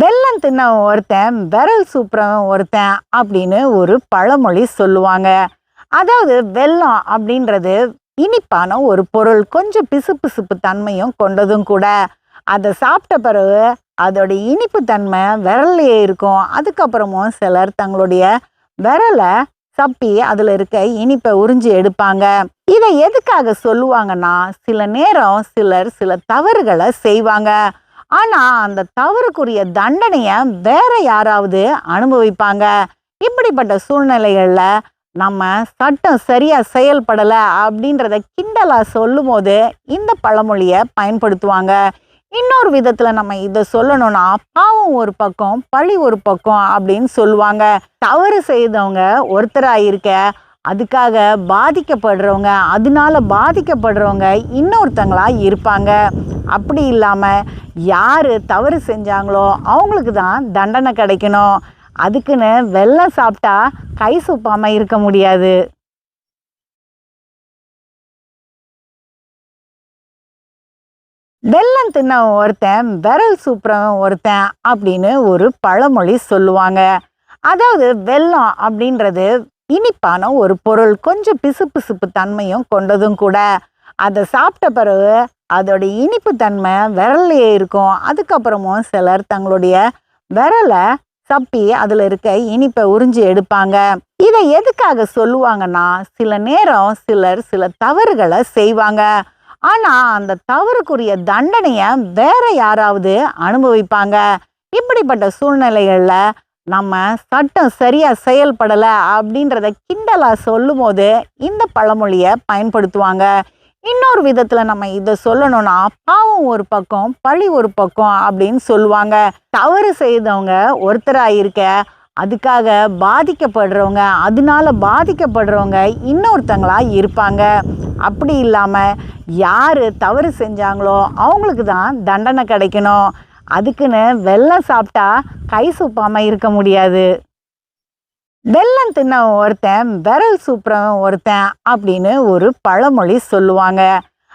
வெல்லம் தின்ன ஒருத்தன் விரல் சூப்புறவன் ஒருத்தன் அப்படின்னு ஒரு பழமொழி சொல்லுவாங்க. அதாவது வெல்லம் அப்படின்றது இனிப்பான ஒரு பொருள் கொஞ்சம் பிசு பிசுப்பு தன்மையும் கொண்டதும் கூட. அதை சாப்பிட்ட பிறகு அதோட இனிப்பு தன்மை விரல்லையே இருக்கும். அதுக்கப்புறமும் சிலர் தங்களுடைய விரலை சப்பி அதில் இருக்க இனிப்பை உறிஞ்சி எடுப்பாங்க. இதை எதுக்காக சொல்லுவாங்கன்னா சில நேரம் சிலர் சில தவறுகளை செய்வாங்க. ஆனா அந்த தவறுக்குரிய தண்டனைய வேற யாராவது அனுபவிப்பாங்க? இப்படிப்பட்ட சூழ்நிலைகள்ல நம்ம சட்டம் சரியா செயல்படல அப்படின்றத கிண்டலா சொல்லும் போது இந்த பழமொழியை பயன்படுத்துவாங்க. இன்னொரு விதத்துல நம்ம இதை சொல்லணும்னா பாவம் ஒரு பக்கம் பழி ஒரு பக்கம் அப்படின்னு சொல்லுவாங்க. தவறு செய்தவங்க ஒருத்தராக இருக்க அதுக்காக பாதிக்கப்படுறவங்க அதனால பாதிக்கப்படுறவங்க இன்னொருத்தங்களா இருப்பாங்க. அப்படி இல்லாமல் யார் தவறு செஞ்சாங்களோ அவங்களுக்கு தான் தண்டனை கிடைக்கணும். அதுக்குன்னு வெள்ளம் சாப்பிட்டா கை சூப்பாமல் இருக்க முடியாது. வெல்லம் தின்ன ஒருத்தன் விரல் சூப்புறவன் ஒருத்தன் அப்படின்னு ஒரு பழமொழி சொல்லுவாங்க. அதாவது வெல்லம் அப்படின்றது இனிப்பான ஒரு பொருள். கொஞ்சம் பிசுபிசுப்பு தன்மையும் கொண்டதும் கூட. அதை சாப்பிட்ட பிறகு அதோட இனிப்பு தன்மை விரல்லையே இருக்கும். அதுக்கப்புறமும் சிலர் தங்களுடைய விரலை சப்பி அதில் இருக்க இனிப்பை உறிஞ்சி எடுப்பாங்க. இதை எதுக்காக சொல்லுவாங்கன்னா சில நேரம் சிலர் சில தவறுகளை செய்வாங்க. ஆனா அந்த தவறுக்குரிய தண்டனையை வேற யாராவது அனுபவிப்பாங்க. இப்படிப்பட்ட சூழ்நிலைகளில் நம்ம சட்டம் சரியா செயல்படலை அப்படின்றத கிண்டலா சொல்லும் போது இந்த பழமொழியை பயன்படுத்துவாங்க. இன்னொரு விதத்துல நம்ம இதை சொல்லணும்னா பாவம் ஒரு பக்கம் பழி ஒரு பக்கம் அப்படின்னு சொல்லுவாங்க. தவறு செய்தவங்க ஒருத்தராக இருக்க அதுக்காக பாதிக்கப்படுறவங்க அதனால பாதிக்கப்படுறவங்க இன்னொருத்தங்களா இருப்பாங்க. அப்படி இல்லாமல் யார் தவறு செஞ்சாங்களோ அவங்களுக்கு தான் தண்டனை கிடைக்கணும். அதுக்குன்னு வெள்ளம் சாப்பிட்டா கை சூப்பாமல் இருக்க முடியாது. வெல்லம் தின்ன ஒருத்தன் விரல் சூப்புறவன் ஒருத்தன் அப்படின்னு ஒரு பழமொழி சொல்லுவாங்க.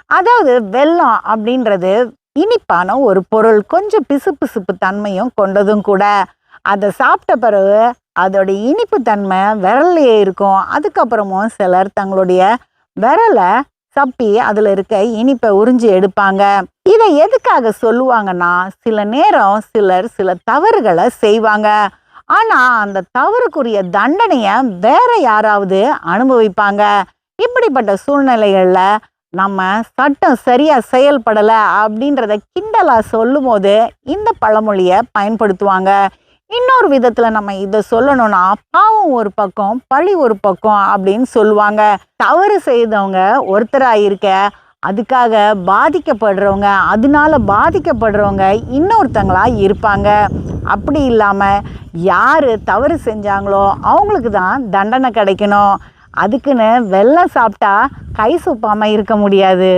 அதாவது வெல்லம் அப்படின்றது இனிப்பான ஒரு பொருள் கொஞ்சம் பிசுபிசுப்பு தன்மையும் கொண்டதும் கூட. அதை சாப்பிட்ட பிறகு அதோட இனிப்பு தன்மை விரல்லையே இருக்கும். அதுக்கப்புறமும் சிலர் தங்களுடைய விரலை சப்பி அதில் இருக்க இனிப்பை உறிஞ்சி எடுப்பாங்க. இதை எதுக்காக சொல்லுவாங்கன்னா சில நேரம் சிலர் சில தவறுகளை செய்வாங்க. ஆனா அந்த தவறுக்குரிய தண்டனைய வேற யாராவது அனுபவிப்பாங்க? இப்படிப்பட்ட சூழ்நிலைகள்ல நம்ம சட்டம் சரியா செயல்படல அப்படின்றத கிண்டலா சொல்லும் போது இந்த பழமொழியை பயன்படுத்துவாங்க. இன்னொரு விதத்துல நம்ம இதை சொல்லணும்னா பாவம் ஒரு பக்கம் பழி ஒரு பக்கம் அப்படின்னு சொல்லுவாங்க. தவறு செய்தவங்க ஒருத்தராக இருக்க அதுக்காக பாதிக்கப்படுறவங்க அதனால பாதிக்கப்படுறவங்க இன்னொருத்தங்களா இருப்பாங்க. அப்படி இல்லாமல் யார் தவறு செஞ்சாங்களோ அவங்களுக்கு தான் தண்டனை கிடைக்கணும். அதுக்குன்னு வெள்ளம் சாப்பிட்டா கை சூப்பாமல் இருக்க முடியாது.